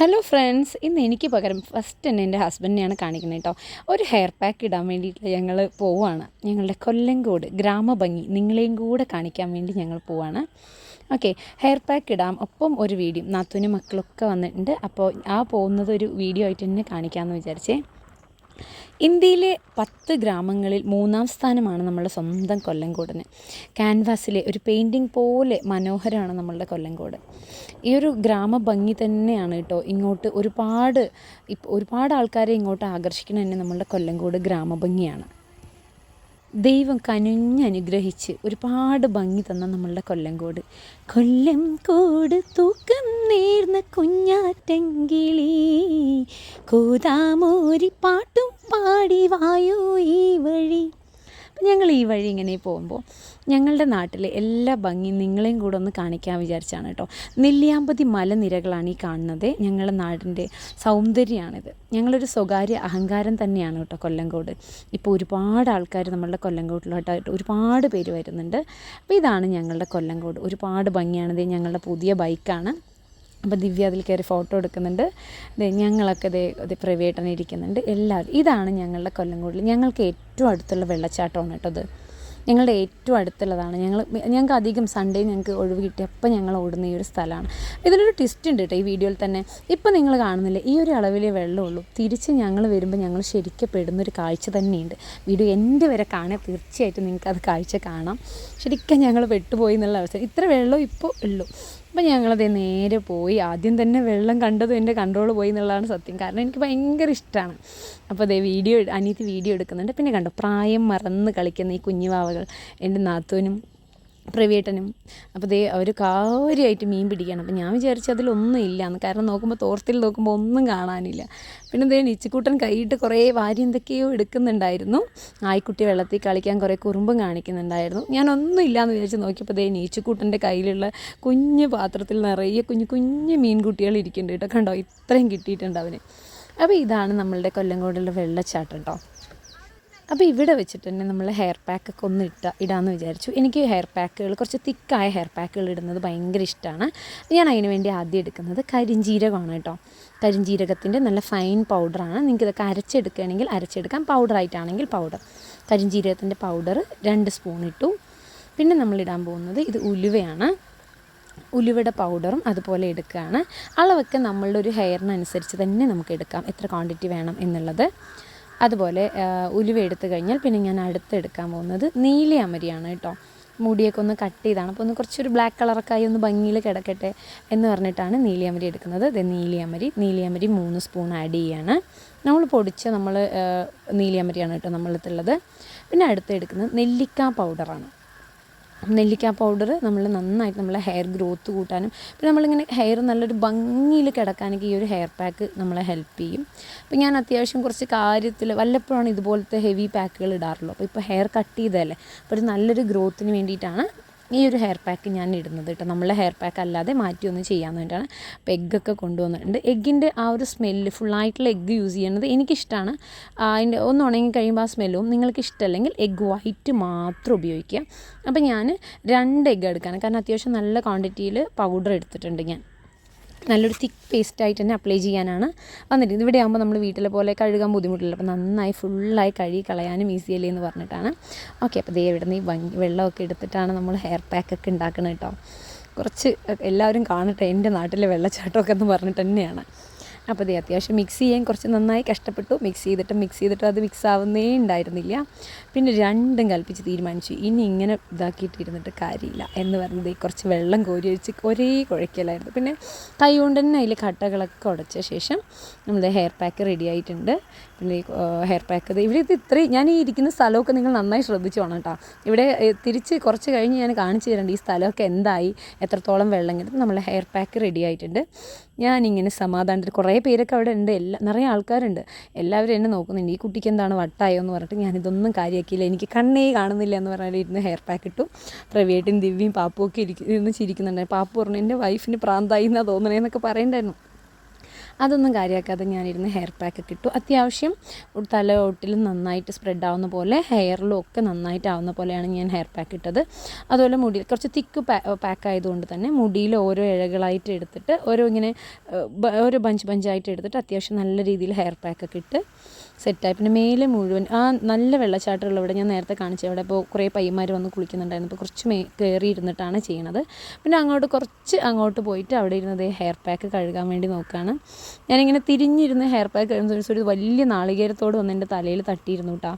Hello friends ഇന്ന് എനിക്ക് പകരം ഫസ്റ്റ് തന്നെ എന്റെ ഹസ്ബൻഡിനെയാണ് കാണിക്കുന്നത് കേട്ടോ. ഒരു ഹെയർ പാക്ക് ഇടാൻ വേണ്ടിയിട്ട് ഞങ്ങൾ പോവുകയാണ് ഞങ്ങളുടെ കൊല്ലങ്കോട് ഗ്രാമഭംഗി നിങ്ങളെയും കൂടെ കാണിക്കാൻ വേണ്ടി ഞങ്ങൾ പോവാണ്. ഓക്കെ ഹെയർ പാക്ക് ഇടാം. ഒപ്പം ഒരു വീഡിയോ നാത്തൂനും മക്കളൊക്കെ വന്നിട്ടുണ്ട്. അപ്പോൾ ആ പോകുന്നത് ഒരു വീഡിയോ ആയിട്ട് തന്നെ കാണിക്കാമെന്ന് വിചാരിച്ചേ. ഇന്ത്യയിലെ പത്ത് ഗ്രാമങ്ങളിൽ മൂന്നാം സ്ഥാനമാണ് നമ്മളുടെ സ്വന്തം കൊല്ലങ്കോടിന് ക്യാൻവാസിലെ ഒരു പെയിന്റിങ് പോലെ മനോഹരമാണ് നമ്മളുടെ കൊല്ലങ്കോട് ഈ ഒരു ഗ്രാമഭംഗി തന്നെയാണ് കേട്ടോ ഇങ്ങോട്ട് ഒരുപാട് ഒരുപാട് ആൾക്കാരെ ഇങ്ങോട്ട് ആകർഷിക്കുന്ന തന്നെ നമ്മളുടെ കൊല്ലങ്കോട് ഗ്രാമഭംഗിയാണ് ദൈവം കനിഞ്ഞനുഗ്രഹിച്ച് ഒരുപാട് ഭംഗി തന്ന നമ്മളുടെ കൊല്ലങ്കോട് കൊല്ലം കോട് തൂക്കം നേർന്ന കുഞ്ഞാറ്റങ്കിളി കൂതാമൂരി പാട്ടും പാടി വായോ ഞങ്ങൾ ഈ വഴി ഇങ്ങനെ പോകുമ്പോൾ ഞങ്ങളുടെ നാട്ടിലെ എല്ലാ ഭംഗിയും നിങ്ങളെയും കൂടെ ഒന്ന് കാണിക്കാൻ വിചാരിച്ചാണ് കേട്ടോ. നെല്ലിയാമ്പതി മലനിരകളാണ് ഈ കാണുന്നത്. ഞങ്ങളുടെ നാടിന്റെ സൗന്ദര്യമാണിത്. ഞങ്ങളൊരു സ്വകാര്യ അഹങ്കാരം തന്നെയാണ് കേട്ടോ കൊല്ലങ്കോട്. ഇപ്പോൾ ഒരുപാട് ആൾക്കാർ നമ്മളുടെ കൊല്ലങ്കോട്ടിലോട്ടായിട്ട് ഒരുപാട് പേര് വരുന്നുണ്ട്. അപ്പോൾ ഇതാണ് ഞങ്ങളുടെ കൊല്ലങ്കോട്. ഒരുപാട് ഭംഗിയാണിത്. ഞങ്ങളുടെ പുതിയ ബൈക്കാണ്. അപ്പോൾ ദിവ്യ അതിൽ കയറി ഫോട്ടോ എടുക്കുന്നുണ്ട്. ഞങ്ങളൊക്കെ ദേ പ്രൈവേട്ടനെ ഇരിക്കുന്നുണ്ട്. എല്ലാവരും ഇതാണ് ഞങ്ങളുടെ കൊല്ലംകോടിൽ. ഞങ്ങൾക്ക് ഏറ്റവും അടുത്തുള്ള വെള്ളച്ചാട്ടമാണ് കേട്ടോ ഇത്. ഞങ്ങളുടെ ഏറ്റവും അടുത്തുള്ളതാണ്. ഞങ്ങൾ ഞങ്ങൾക്ക് അധികം സൺഡേ ഞങ്ങൾക്ക് ഒഴിവ് കിട്ടിയപ്പോൾ ഞങ്ങൾ ഓടുന്ന ഈ ഒരു സ്ഥലമാണ്. ഇതിലൊരു ട്വിസ്റ്റ് ഉണ്ട് കേട്ടോ ഈ വീഡിയോയിൽ തന്നെ. ഇപ്പം നിങ്ങൾ കാണുന്നില്ല ഈ ഒരു അളവിലേ വെള്ളമുള്ളൂ. തിരിച്ച് ഞങ്ങൾ വരുമ്പോൾ ഞങ്ങൾ ശരിക്കും പെടുന്നൊരു കാഴ്ച തന്നെയുണ്ട്. വീഡിയോ എന്റെ വരെ കാണാൻ തീർച്ചയായിട്ടും നിങ്ങൾക്ക് അത് കാഴ്ച കാണാം. ശരിക്കും ഞങ്ങൾ പെട്ടുപോയി എന്നുള്ള അവസ്ഥ. ഇത്ര വെള്ളം ഇപ്പോൾ ഉള്ളൂ. അപ്പോൾ ഞങ്ങളത് നേരെ പോയി. ആദ്യം തന്നെ വെള്ളം കണ്ടതും എന്റെ കൺട്രോൾ പോയി എന്നുള്ളതാണ് സത്യം. കാരണം എനിക്ക് ഭയങ്കര ഇഷ്ടമാണ് അപ്പോൾ അതേ വീഡിയോ അനിയത്തി വീഡിയോ എടുക്കുന്നുണ്ട്. പിന്നെ കണ്ടു പ്രായം മറന്ന് കളിക്കുന്ന ഈ കുഞ്ഞുവാവകൾ എന്റെ നാത്തൂനും പ്രവേട്ടനും അപ്പോൾ ദേ അവർ കാര്യമായിട്ട് മീൻ പിടിക്കുകയാണ് അപ്പോൾ ഞാൻ വിചാരിച്ചു അതിലൊന്നും ഇല്ലയെന്ന് കാരണം നോക്കുമ്പോൾ തോർത്തിൽ നോക്കുമ്പോൾ ഒന്നും കാണാനില്ല. പിന്നെ ദേ നിച്ചിക്കൂട്ടൻ കൈയിട്ട് കുറേ വാരി എന്തൊക്കെയോ എടുക്കുന്നുണ്ടായിരുന്നു. ആയിക്കുട്ടി വെള്ളത്തിൽ കളിക്കാൻ കുറേ കുറുമ്പും കാണിക്കുന്നുണ്ടായിരുന്നു. ഞാൻ ഒന്നും ഇല്ലയെന്ന് വിചാരിച്ച് നോക്കിയപ്പോൾ ദേ നീച്ചുക്കൂട്ടന്റെ കയ്യിലുള്ള കുഞ്ഞു പാത്രത്തിൽ നിറയെ കുഞ്ഞു കുഞ്ഞു മീൻകുട്ടികൾ ഇരിക്കുന്നുണ്ട് കേട്ടോ. കണ്ടോ? ഇത്രയും കിട്ടിയിട്ടുണ്ട് അവന്. അപ്പോൾ ഇതാണ് നമ്മളുടെ കൊല്ലങ്കോടുള്ള വെള്ളച്ചാട്ടം കേട്ടോ. അപ്പോൾ ഇവിടെ വെച്ചിട്ട് തന്നെ നമ്മൾ ഹെയർ പാക്കൊക്കെ ഒന്ന് ഇട്ട ഇടാമെന്ന് വിചാരിച്ചു. എനിക്ക് ഹെയർ പാക്കുകൾ കുറച്ച് തിക്കായ ഹെയർ പാക്കുകൾ ഇടുന്നത് ഭയങ്കര ഇഷ്ടമാണ് ഞാൻ അതിന് വേണ്ടി ആദ്യം എടുക്കുന്നത് കരിഞ്ജീരകമാണ് കേട്ടോ. കരിഞ്ജീരകത്തിന്റെ നല്ല ഫൈൻ പൗഡറാണ് നിങ്ങൾക്കിതൊക്കെ അരച്ചെടുക്കുകയാണെങ്കിൽ അരച്ചെടുക്കാം. പൗഡറായിട്ടാണെങ്കിൽ പൗഡർ കരിഞ്ജീരകത്തിന്റെ പൗഡർ രണ്ട് സ്പൂൺ ഇട്ടു. പിന്നെ നമ്മളിടാൻ പോകുന്നത് ഇത് ഉലുവയാണ്. ഉലുവയുടെ പൗഡറും അതുപോലെ എടുക്കുകയാണ്. അളവൊക്കെ നമ്മളുടെ ഒരു ഹെയറിനനുസരിച്ച് തന്നെ നമുക്ക് എടുക്കാം. എത്ര ക്വാണ്ടിറ്റി വേണം എന്നുള്ളത്. അതുപോലെ ഉലുവ എടുത്തു കഴിഞ്ഞാൽ പിന്നെ ഞാൻ അടുത്തെടുക്കാൻ പോകുന്നത് നീലയമരിയാണ് കേട്ടോ. മുടിയൊക്കെ ഒന്ന് കട്ട് ചെയ്താണ്. അപ്പോൾ ഒന്ന് കുറച്ചൊരു ബ്ലാക്ക് കളറൊക്കെ ആയി ഒന്ന് ഭംഗിയിൽ കിടക്കട്ടെ എന്ന് പറഞ്ഞിട്ടാണ് നീലിയമരി എടുക്കുന്നത്. ഇത് നീലിയമരി നീലിയമരി മൂന്ന് സ്പൂൺ ആഡ് ചെയ്യാണ്. നമ്മൾ പൊടിച്ച നമ്മൾ നീലിയമരിയാണ് കേട്ടോ നമ്മളിത്തുള്ളത് പിന്നെ അടുത്ത് എടുക്കുന്നത് നെല്ലിക്ക പൗഡറാണ് നെല്ലിക്ക പൗഡർ നമ്മൾ നന്നായിട്ട് നമ്മളെ ഹെയർ ഗ്രോത്ത് കൂട്ടാനും പിന്നെ നമ്മളിങ്ങനെ ഹെയർ നല്ലൊരു ഭംഗിയിൽ കിടക്കാനൊക്കെ ഈ ഒരു ഹെയർ പാക്ക് നമ്മളെ ഹെൽപ്പ് ചെയ്യും. അപ്പോൾ ഞാൻ അത്യാവശ്യം കുറച്ച് കാര്യത്തിൽ വല്ലപ്പോഴാണ് ഇതുപോലത്തെ ഹെവി പാക്കുകൾ ഇടാറുള്ളൂ. അപ്പോൾ ഇപ്പോൾ ഹെയർ കട്ട് ചെയ്തതല്ലേ? അപ്പോൾ ഒരു നല്ലൊരു ഗ്രോത്തിന് വേണ്ടിയിട്ടാണ് ഈ ഒരു ഹെയർ പാക്ക് ഞാൻ ഇടുന്നത് കേട്ടോ. നമ്മളെ ഹെയർ പാക്ക് അല്ലാതെ മാറ്റിയൊന്നും ചെയ്യാൻ വേണ്ടിയിട്ടാണ് അപ്പോൾ എഗ്ഗൊക്കെ കൊണ്ടുവന്നിട്ടുണ്ട്. എഗ്ഗിന്റെ ആ ഒരു സ്മെല്ല് ഫുള്ളായിട്ടുള്ള എഗ്ഗ് യൂസ് ചെയ്യുന്നത് എനിക്കിഷ്ടമാണ് അതിന്റെ ഒന്ന് ഉണങ്ങി കഴിയുമ്പോൾ ആ സ്മെല്ലും നിങ്ങൾക്ക് ഇഷ്ടമല്ലെങ്കിൽ എഗ്ഗ് വൈറ്റ് മാത്രം ഉപയോഗിക്കുക. അപ്പോൾ ഞാൻ രണ്ട് എഗ്ഗ് എടുക്കാനാണ്. കാരണം അത്യാവശ്യം നല്ല ക്വാണ്ടിറ്റിയിൽ പൗഡർ എടുത്തിട്ടുണ്ട് ഞാൻ. നല്ലൊരു തിക്ക് പേസ്റ്റ് ആയിട്ട് തന്നെ അപ്ലൈ ചെയ്യാനാണ് വന്നിട്ട് ഇവിടെ ആകുമ്പോൾ നമ്മൾ വീട്ടിലെ പോലെ കഴുകാൻ ബുദ്ധിമുട്ടില്ല. അപ്പോൾ നന്നായി ഫുള്ളായി കഴുകി കളയാനും ഈസി അല്ലേ എന്ന് പറഞ്ഞിട്ടാണ്. ഓക്കെ അപ്പോൾ ദേ ഇവിടെ നിന്ന് ഈ വെള്ളമൊക്കെ എടുത്തിട്ടാണ് നമ്മൾ ഹെയർ പാക്കൊക്കെ ഉണ്ടാക്കുന്നത് കേട്ടോ കുറച്ച് എല്ലാവരും കാണട്ടെ എന്റെ നാട്ടിലെ വെള്ളച്ചാട്ടമൊക്കെ എന്ന് പറഞ്ഞിട്ട് തന്നെയാണ്. അപ്പോൾ ഇത് അത്യാവശ്യം മിക്സ് ചെയ്യാൻ കുറച്ച് നന്നായി കഷ്ടപ്പെട്ടു. മിക്സ് ചെയ്തിട്ട് മിക്സ് ചെയ്തിട്ട് അത് മിക്സ് ആവുന്നേ ഉണ്ടായിരുന്നില്ല. പിന്നെ രണ്ടും കൽപ്പിച്ച് തീരുമാനിച്ചു. ഇനി ഇങ്ങനെ ഇതാക്കിയിട്ടിരുന്നിട്ട് കാര്യമില്ല എന്ന് പറഞ്ഞത് കുറച്ച് വെള്ളം കോരി ഒഴിച്ച് ഒരേ കുഴക്കലായിരുന്നു. പിന്നെ കൈ കൊണ്ട് തന്നെ അതിൽ കട്ടകളൊക്കെ ഉടച്ച ശേഷം നമ്മൾ ഹെയർ പാക്ക് റെഡി ആയിട്ടുണ്ട്. പിന്നെ ഹെയർ പാക്ക് ഇവിടെ ഇത് ഇത്രയും ഞാൻ ഈ ഇരിക്കുന്ന സ്ഥലമൊക്കെ നിങ്ങൾ നന്നായി ശ്രദ്ധിച്ചു വേണം കേട്ടോ. ഇവിടെ തിരിച്ച് കുറച്ച് കഴിഞ്ഞ് ഞാൻ കാണിച്ചു തരേണ്ട ഈ സ്ഥലമൊക്കെ എന്തായി എത്രത്തോളം വെള്ളം കിട്ടും നമ്മൾ ഹെയർ പാക്ക് റെഡി ആയിട്ടുണ്ട്. ഞാനിങ്ങനെ സമാധാനത്തിൽ കുറേ പേരൊക്കെ അവിടെ ഉണ്ട്. എല്ലാ നിറയെ ആൾക്കാരുണ്ട്. എല്ലാവരും എന്നെ നോക്കുന്നുണ്ട്. ഈ കുട്ടിക്ക് എന്താണ് വട്ടായോ എന്ന് പറഞ്ഞിട്ട് ഞാനിതൊന്നും കാര്യമാക്കിയില്ല എനിക്ക് കണ്ണേ കാണുന്നില്ല എന്ന് പറഞ്ഞാൽ ഇരുന്ന് ഹെയർ പാക്ക് ഇട്ടു. പ്രവേട്ടും ദിവ്യയും പാപ്പും ഒക്കെ ഇരിക്കും ഇരുന്ന് ചിരിക്കുന്നുണ്ടായിരുന്നു പാപ്പു പറഞ്ഞു എന്റെ വൈഫിന് പ്രാന്തായി എന്നാണ് തോന്നണേന്നൊക്കെ പറയണ്ടായിരുന്നു. അതൊന്നും കാര്യമാക്കാതെ ഞാനിരുന്ന് ഹെയർ പാക്ക് ഒക്കെ ഇട്ടു. അത്യാവശ്യം തലയോട്ടിലും നന്നായിട്ട് സ്പ്രെഡ് ആവുന്ന പോലെ ഹെയറിലും ഒക്കെ നന്നായിട്ട് ആവുന്ന പോലെയാണ് ഞാൻ ഹെയർ പാക്ക് ഇട്ടത്. അതുപോലെ മുടി കുറച്ച് തിക്ക് പാക്ക് ആയതുകൊണ്ട് തന്നെ മുടിയിൽ ഓരോ ഇഴകളായിട്ട് എടുത്തിട്ട് ഓരോ ഇങ്ങനെ ഓരോ ബഞ്ച് ബഞ്ചായിട്ട് എടുത്തിട്ട് അത്യാവശ്യം നല്ല രീതിയിൽ ഹെയർ പാക്ക് ഒക്കെ ഇട്ട് സെറ്റായി പിന്നെ മേലെ മുഴുവൻ ആ നല്ല വെള്ളച്ചാട്ടമുള്ള ഇവിടെ ഞാൻ നേരത്തെ കാണിച്ചു. അവിടെ ഇപ്പോൾ കുറേ പയ്യന്മാർ വന്ന് കുളിക്കുന്നുണ്ടായിരുന്നു. അപ്പോൾ കുറച്ച് മേ കയറി ഇരുന്നിട്ടാണ് ചെയ്യണത്. പിന്നെ അങ്ങോട്ട് കുറച്ച് അങ്ങോട്ട് പോയിട്ട് അവിടെ ഇരുന്നത് ഹെയർ പാക്ക് കഴുകാൻ വേണ്ടി നോക്കുകയാണ് ഞാനിങ്ങനെ തിരിഞ്ഞിരുന്ന് ഹെയർ പാക്ക് കഴുകുന്ന ഒരു വലിയ നാളികേരത്തോട് വന്ന് എന്റെ തലയിൽ തട്ടിയിരുന്നു കേട്ടോ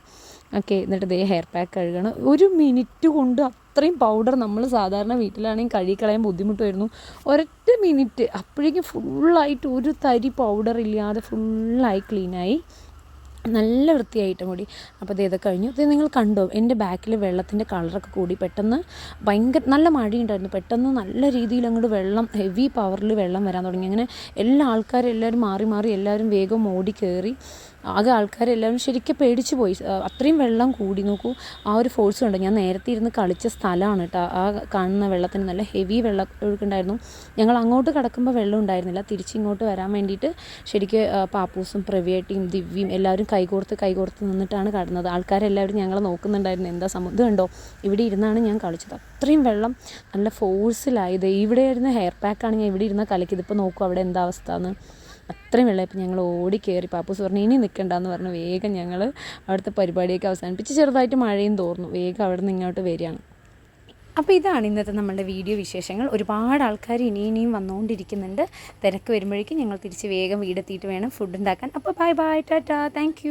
ഓക്കെ എന്നിട്ട് ദേ ഹെയർ പാക്ക് കഴുകണം. ഒരു മിനിറ്റ് കൊണ്ട് അത്രയും പൗഡർ നമ്മൾ സാധാരണ വീട്ടിലാണെങ്കിൽ കഴുകിക്കളയാൻ ബുദ്ധിമുട്ട് വരുന്നു ഒരൊറ്റ മിനിറ്റ്. അപ്പോഴേക്കും ഫുള്ളായിട്ട് ഒരു തരി പൗഡർ ഇല്ലാതെ ഫുള്ളായി ക്ലീനായി നല്ല വൃത്തിയായിട്ട് മുടി അപ്പോൾ ഇത് ഇതൊക്കെ കഴിഞ്ഞു. ഇത് നിങ്ങൾ കണ്ടോ എന്റെ ബാക്കിൽ വെള്ളത്തിന്റെ കളറൊക്കെ കൂടി പെട്ടെന്ന് ഭയങ്കര നല്ല മഴയുണ്ടായിരുന്നു. പെട്ടെന്ന് നല്ല രീതിയിൽ അങ്ങോട്ട് വെള്ളം ഹെവി പവറിൽ വെള്ളം വരാൻ തുടങ്ങി. അങ്ങനെ എല്ലാ ആൾക്കാരും എല്ലാവരും മാറി മാറി എല്ലാവരും വേഗം ഓടി കയറി ആകെ ആൾക്കാരെല്ലാവരും ശരിക്കും പേടിച്ചു പോയി. അത്രയും വെള്ളം കൂടി. നോക്കൂ ആ ഒരു ഫോഴ്സ് ഉണ്ട് ഞാൻ നേരത്തെ ഇരുന്ന് കളിച്ച സ്ഥലമാണ് കേട്ടോ ആ കാണുന്ന വെള്ളത്തിന് നല്ല ഹെവി വെള്ളം ഒഴുക്കുണ്ടായിരുന്നു. ഞങ്ങൾ അങ്ങോട്ട് കിടക്കുമ്പോൾ വെള്ളം ഉണ്ടായിരുന്നില്ല. തിരിച്ചിങ്ങോട്ട് വരാൻ വേണ്ടിയിട്ട് ശരിക്കും പാപ്പൂസും പ്രവിയേട്ടിയും ദിവ്യയും എല്ലാവരും കൈകോർത്ത് കൈകോർത്ത് നിന്നിട്ടാണ് കടന്നത്. ആൾക്കാരെല്ലാവരും ഞങ്ങളെ നോക്കുന്നുണ്ടായിരുന്നു. എന്താ സംഭവം? ഉണ്ടോ ഇവിടെ ഇരുന്നാണ് ഞാൻ കളിച്ചത്. അത്രയും വെള്ളം നല്ല ഫോഴ്സിലായത് ഇവിടെ ഇരുന്ന് ഹെയർ പാക്കാണ് ഞാൻ ഇവിടെ ഇരുന്ന കളിക്കുന്നത്. ഇപ്പോൾ നോക്കൂ അവിടെ എന്താ അവസ്ഥ എന്ന്. അത്രയും വെള്ളമായപ്പോൾ ഞങ്ങൾ ഓടി പാപ്പൂസ് പറഞ്ഞു ഇനി നിൽക്കണ്ടെന്ന് പറഞ്ഞ്. വേഗം ഞങ്ങൾ അവിടുത്തെ പരിപാടിയൊക്കെ അവസാനിപ്പിച്ച് ചെറുതായിട്ട് മഴയും തോർന്നു. വേഗം അവിടെ നിന്ന് ഇങ്ങോട്ട് വരികയാണ്. അപ്പോൾ ഇതാണ് ഇന്നത്തെ നമ്മളുടെ വീഡിയോ വിശേഷങ്ങൾ. ഒരുപാട് ആൾക്കാർ ഇനി ഇനിയും വന്നുകൊണ്ടിരിക്കുന്നുണ്ട്. തിരക്ക് വരുമ്പോഴേക്കും ഞങ്ങൾ തിരിച്ച് വേഗം വീടെത്തിയിട്ട് വേണം ഫുഡ് ഉണ്ടാക്കാൻ. അപ്പോൾ ബൈ ബൈ ടാറ്റാ. താങ്ക്